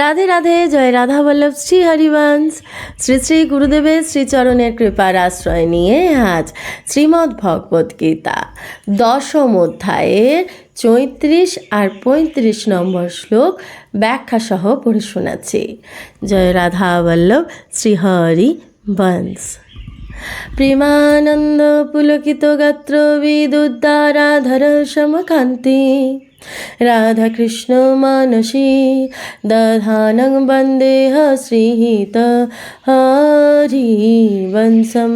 রাধে রাধে, জয় রাধা বল্লভ, শ্রী হরিবংশ। শ্রী শ্রী গুরুদেবের শ্রীচরণের কৃপার আশ্রয় নিয়ে আজ শ্রীমদ্ ভগবদ গীতা দশম অধ্যায়ের চৈত্রিশ আর পঁয়ত্রিশ নম্বর শ্লোক ব্যাখ্যা সহ পড়ে শোনাচ্ছি। জয় রাধা বল্লভ, শ্রী হরি বংশ। প্রেমানন্দ পুলকিত গাত্র বিদুদ্দারাধর সমকান্তি। রাধাকৃষ্ণ মানসী দধানং বন্দেহ শ্রীহিত হরিবংশম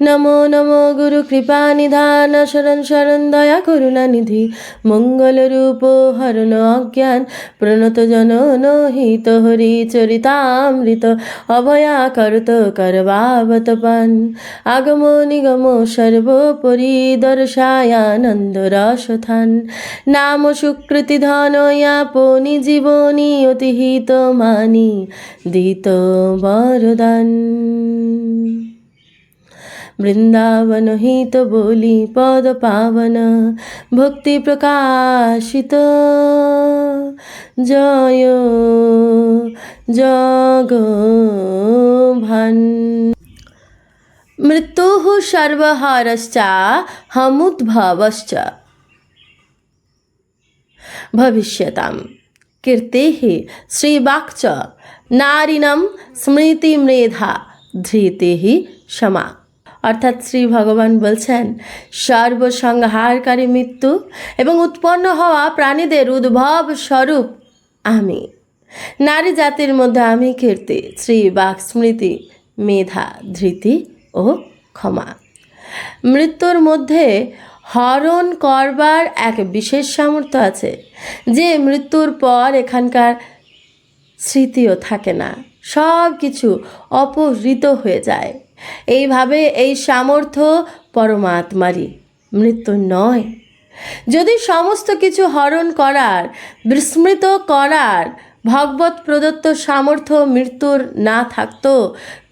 নমো নমো গুরু কৃপা নিধান শরণ শরণ দয়া করুণা নিধি মঙ্গল রূপ হরণ অজ্ঞান প্রণত জন হিত হরি চরিতামৃত অভয়া করত করবাবত পান আগম নিগম সর্বোপরি দর্শায়ানন্দ রসথান নাম সুকৃতি ধনয়াপনি জীবনী অতিহিত মানি দিত বরদান। বৃন্দাবন হিত বলি পদ পাবন, ভক্তি প্রকাশিত। জয় জগ ভান মৃত্যু সর্বহারশ্চা, হমুদ্ভাবশ্চ। भविष्यताम् कीर्तिः श्रीवाक्च নারীণম স্মৃতি মেধা ধৃতিহ সমা অর্থাৎ শ্রী ভগবান বলছেন সর্বসংহারকারী মৃত্যু এবং উৎপন্ন হওয়া প্রাণীদের উদ্ভব স্বরূপ আমি নারী জাতির মধ্যে আমি কীর্তি শ্রী বাক স্মৃতি মেধা ধৃতি ও ক্ষমা মৃত্যুর মধ্যে হরণ করবার এক বিশেষ সামর্থ্য আছে, যে মৃত্যুর পর এখানকার স্মৃতিও থাকে না। সব কিছু অপহৃত হয়ে যায়। এইভাবে এই সামর্থ্য পরমাত্মারই, মৃত্যু নয়। যদি সমস্ত কিছু হরণ করার, বিস্মৃত করার ভগবত প্রদত্ত সামর্থ্য মৃত্যুর না থাকতো।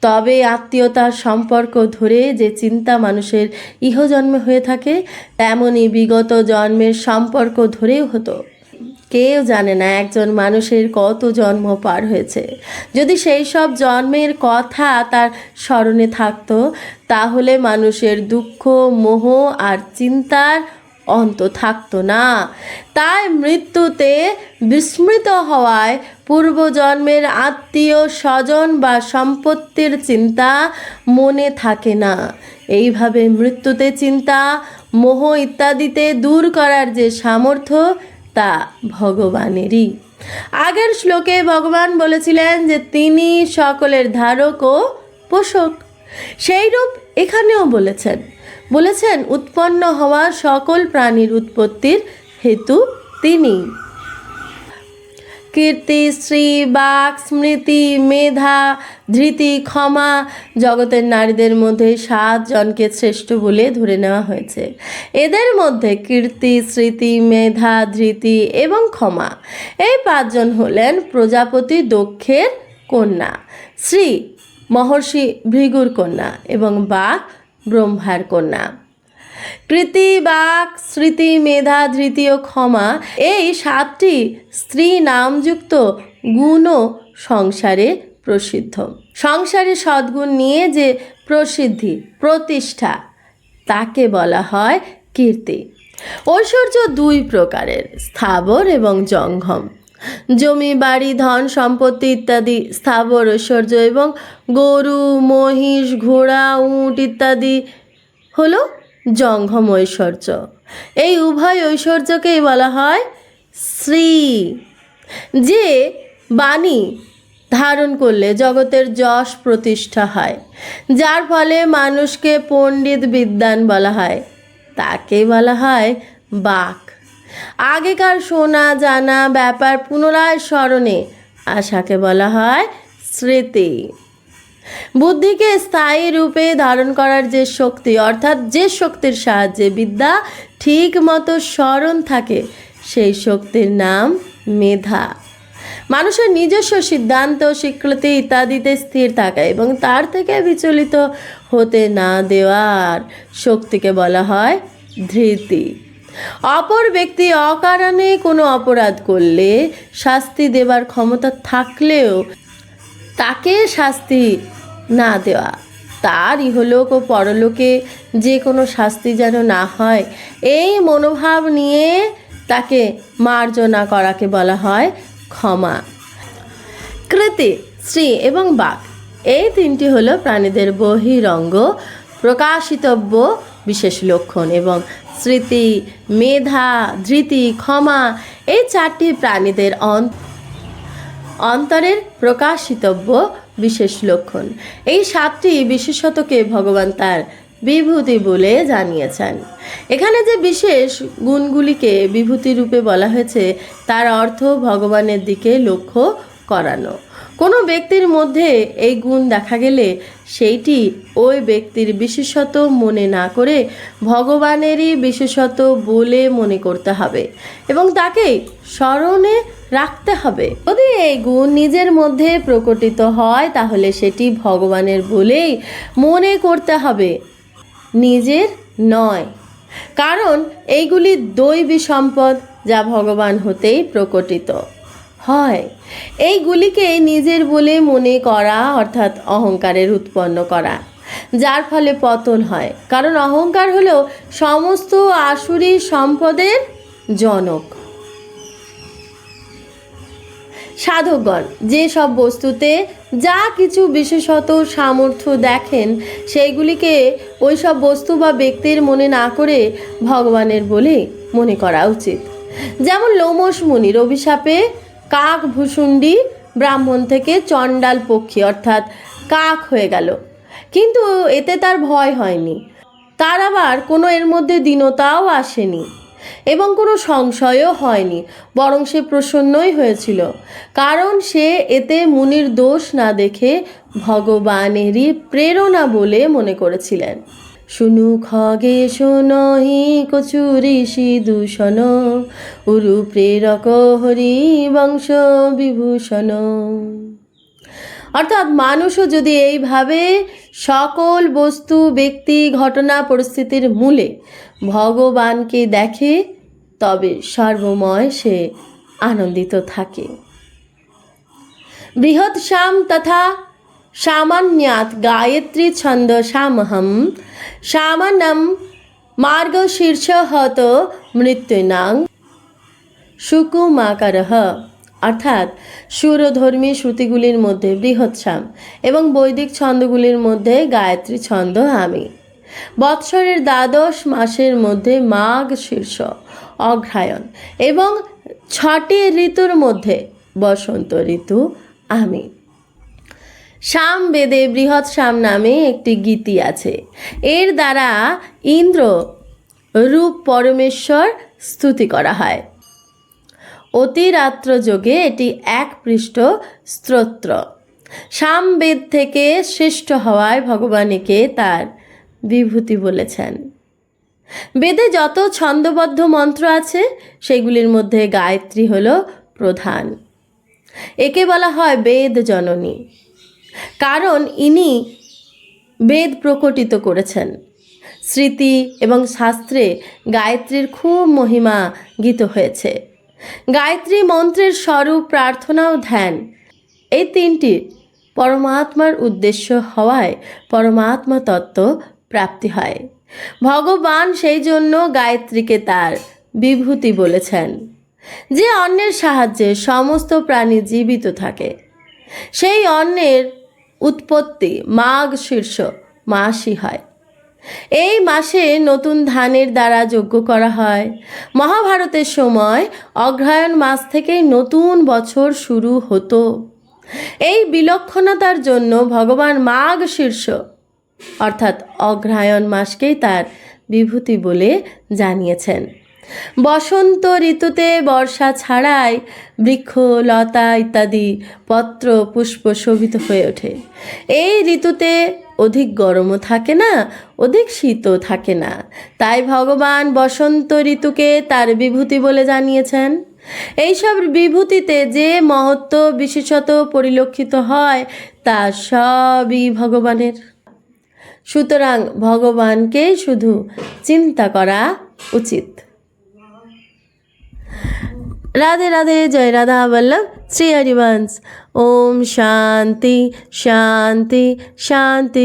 তবে আত্মীয়তার সম্পর্ক ধরে যে চিন্তা মানুষের ইহজন্মে হয়ে থাকে তেমনই বিগত জন্মের সম্পর্ক ধরেও হতো। কেউ জানে না একজন মানুষের কত জন্ম পার হয়েছে। যদি সেই সব জন্মের কথা তার স্মরণে থাকতো, তাহলে মানুষের দুঃখ, মোহ আর চিন্তার অন্ত থাকতো না। তাই মৃত্যুতে বিস্মৃত হওয়ায় পূর্বজন্মের আত্মীয় স্বজন বা সম্পত্তির চিন্তা মনে থাকে না। এইভাবে মৃত্যুতে চিন্তা, মোহ ইত্যাদিতে দূর করার যে সামর্থ্য, তা ভগবানেরই। আগের শ্লোকে ভগবান বলেছিলেন যে, তিনি সকলের ধারক ও পোষক। সেইরূপ এখানেও বলেছেন। বলেছেন, উৎপন্ন হওয়া সকল প্রাণীর উৎপত্তির হেতু তিনি। কীর্তি শ্রী বাক, স্মৃতি, মেধা, ধৃতি, ক্ষমা জগতের নারীদের মধ্যে সাত জনকে শ্রেষ্ঠ বলে ধরে নেওয়া হয়েছে। এদের মধ্যে কীর্তি, স্মৃতি, মেধা, ধৃতি এবং ক্ষমা। এই পাঁচজন হলেন প্রজাপতি দক্ষের কন্যা, শ্রী মহর্ষি ভৃগুর কন্যা এবং বাক ব্রহ্মার কন্যা। কৃতি, বাক, স্মৃতি, মেধা, ধৃতি ও ক্ষমা এই সাতটি স্ত্রী নামযুক্ত গুণও সংসারে প্রসিদ্ধ। সংসারে সদ্গুণ নিয়ে যে প্রসিদ্ধি, প্রতিষ্ঠা, তাকে বলা হয় কীর্তি। ঐশ্বর্য দুই প্রকারের, স্থাবর এবং জঙ্গম জমি, বাড়ি, ধন, সম্পত্তি ইত্যাদি, স্থাবর ঐশ্বর্য এবং গরু, মহিষ, ঘোড়া, উট ইত্যাদি হলো জঙ্গম ঐশ্বর্য এই উভয় ঐশ্বর্যকেই বলা হয় শ্রী। যে বাণী ধারণ করলে জগতের যশ প্রতিষ্ঠা হয়, যার ফলে মানুষকে পণ্ডিত বিদ্যান বলা হয়। তাকে বলা হয় বাক। আগেকার শোনা জানা ব্যাপার পুনরায় স্মরণে, আশাকে বলা হয় স্মৃতি। বুদ্ধিকে স্থায়ী রূপে ধারণ করার যে শক্তি, অর্থাৎ যে শক্তির সাহায্যে বিদ্যা ঠিক মতো স্মরণ থাকে, সেই শক্তির নাম মেধা। মানুষের নিজস্ব সিদ্ধান্ত, স্বীকৃতি ইত্যাদিতে স্থির থাকা এবং তার থেকে বিচলিত হতে না দেওয়ার শক্তিকে বলা হয় ধৃতি। অপর ব্যক্তি অকারণে কোনো অপরাধ করলে শাস্তি দেবার ক্ষমতা থাকলেও তাকে শাস্তি না দেওয়া তার ইহলোক ও পরলোকে যে কোনো শাস্তি যেন না হয়, এই মনোভাব নিয়ে তাকে মার্জনা করাকে বলা হয় ক্ষমা। কৃতি, শ্রী এবং বাক, এই তিনটি হলো প্রাণীদের বহিরঙ্গ, প্রকাশিতব্য বিশেষ লক্ষণ এবং স্মৃতি, মেধা, ধৃতি, ক্ষমা এই চারটি প্রাণীদের অন্ত অন্তরের প্রকাশিতব্য বিশেষ লক্ষণ। এই সাতটি বিশেষতকে ভগবান তার বিভূতি বলে জানিয়েছেন। এখানে যে বিশেষ গুণগুলিকে বিভূতি রূপে বলা হয়েছে, তার অর্থ ভগবানের দিকে লক্ষ্য করানো। কোনো ব্যক্তির মধ্যে এই গুণ দেখা গেলে সেইটি ওই ব্যক্তির বিশেষত মনে না করে ভগবানেরই বিশেষত বলে মনে করতে হবে এবং তাকে স্মরণে রাখতে হবে। যদি এই গুণ নিজের মধ্যে প্রকটিত হয়, তাহলে সেটি ভগবানের বলেই মনে করতে হবে। নিজের নয়। কারণ এইগুলি দৈবী সম্পদ যা ভগবান হতেই প্রকটিত। হয়। এইগুলিকে নিজের বলে মনে করা, অর্থাৎ অহংকারের উৎপন্ন করা, যার ফলে পতন হয়। কারণ অহংকার হলো সমস্ত আসুরি সম্পদের জনক। সাধকগণ, যে সব বস্তুতে যা কিছু বিশেষত সামর্থ্য দেখেন, সেইগুলিকে ওই সব বস্তু বা ব্যক্তির মনে না করে ভগবানের বলে মনে করা উচিত। যেমন লোমস মুনির অভিশাপে কাক ভূষুণ্ডি ব্রাহ্মণ থেকে চণ্ডাল পক্ষী, অর্থাৎ কাক হয়ে গেল। কিন্তু এতে তার ভয় হয়নি। তার আবার কোনো এর মধ্যে দীনতাও আসেনি এবং কোনো সংশয়ও হয়নি, বরং সে প্রসন্নই হয়েছিল। কারণ সে এতে মুনির দোষ না দেখে ভগবানেরই প্রেরণা বলে মনে করেছিলেন। শুনু খগে শোনহি ঋষি দূষণ। উরু প্রেরক হরি বংশ বিভূষণ। অর্থাৎ মানুষও যদি এইভাবে সকল বস্তু, ব্যক্তি, ঘটনা, পরিস্থিতির মূলে ভগবানকে দেখে, তবে সর্বময় সে আনন্দিত থাকে। বৃহৎ শ্যাম তথা সামান্যাত গায়ত্রী ছন্দ সামহম। সামান্যম মার্গশীর্ষ হত মৃত্যুনাং। সুকুমাকারহ। অর্থাৎ সুরধর্মী শ্রুতিগুলির মধ্যে বৃহৎসাম এবং বৈদিক ছন্দগুলির মধ্যে গায়ত্রী ছন্দ আমি। বৎসরের দ্বাদশ মাসের মধ্যে মাঘ শীর্ষ অগ্রায়ণ এবং ছটি ঋতুর মধ্যে বসন্ত ঋতু আমি। শাম বেদে বৃহৎ শাম নামে একটি গীতি আছে। এর দ্বারা ইন্দ্র রূপ পরমেশ্বর স্তুতি করা হয়। অতিরাত্র যোগে এটি এক পৃষ্ঠ স্তোত্র সামবেদ থেকে শ্রেষ্ঠ হওয়ায় ভগবান একে তার বিভূতি বলেছেন। বেদে যত ছন্দবদ্ধ মন্ত্র আছে, সেগুলির মধ্যে গায়ত্রী হল প্রধান। একে বলা হয় বেদ জননী। কারণ ইনি বেদ প্রকটিত করেছেন। স্মৃতি এবং শাস্ত্রে গায়ত্রীর খুব মহিমা গীত হয়েছে। গায়ত্রী মন্ত্রের স্বরূপ প্রার্থনা ও ধ্যান। এই তিনটির পরমাত্মার উদ্দেশ্য হওয়ায় পরমাত্মা তত্ত্ব প্রাপ্তি হয়। ভগবান সেই জন্য গায়ত্রীকে তার বিভূতি বলেছেন, যে অন্যের সাহায্যে সমস্ত প্রাণী জীবিত থাকে। সেই অন্যের উৎপত্তি, মাঘ শীর্ষ মাসই হয়। এই মাসে নতুন ধানের দ্বারা যজ্ঞ করা হয়। মহাভারতের সময় অগ্রহায়ণ মাস থেকেই নতুন বছর শুরু হতো। এই বিলক্ষণতার জন্য ভগবান মাঘ শীর্ষ, অর্থাৎ অগ্রহায়ণ মাসকেই তার বিভূতি বলে জানিয়েছেন। বসন্ত ঋতুতে বর্ষা ছাড়াই বৃক্ষ, লতা ইত্যাদি পত্র, পুষ্প শোভিত হয়ে ওঠে। এই ঋতুতে অধিক গরমও থাকে না, অধিক শীতও থাকে না। তাই ভগবান বসন্ত ঋতুকে তার বিভূতি বলে জানিয়েছেন। এইসব বিভূতিতে যে মহত্ব বিশেষত পরিলক্ষিত হয়, তা সবই ভগবানের। সুতরাং ভগবানকে শুধু চিন্তা করা উচিত। রাধে রাধে জয় রাধা বল্লভ শ্রী হরিবংশ ওম শান্তি শান্তি শান্তি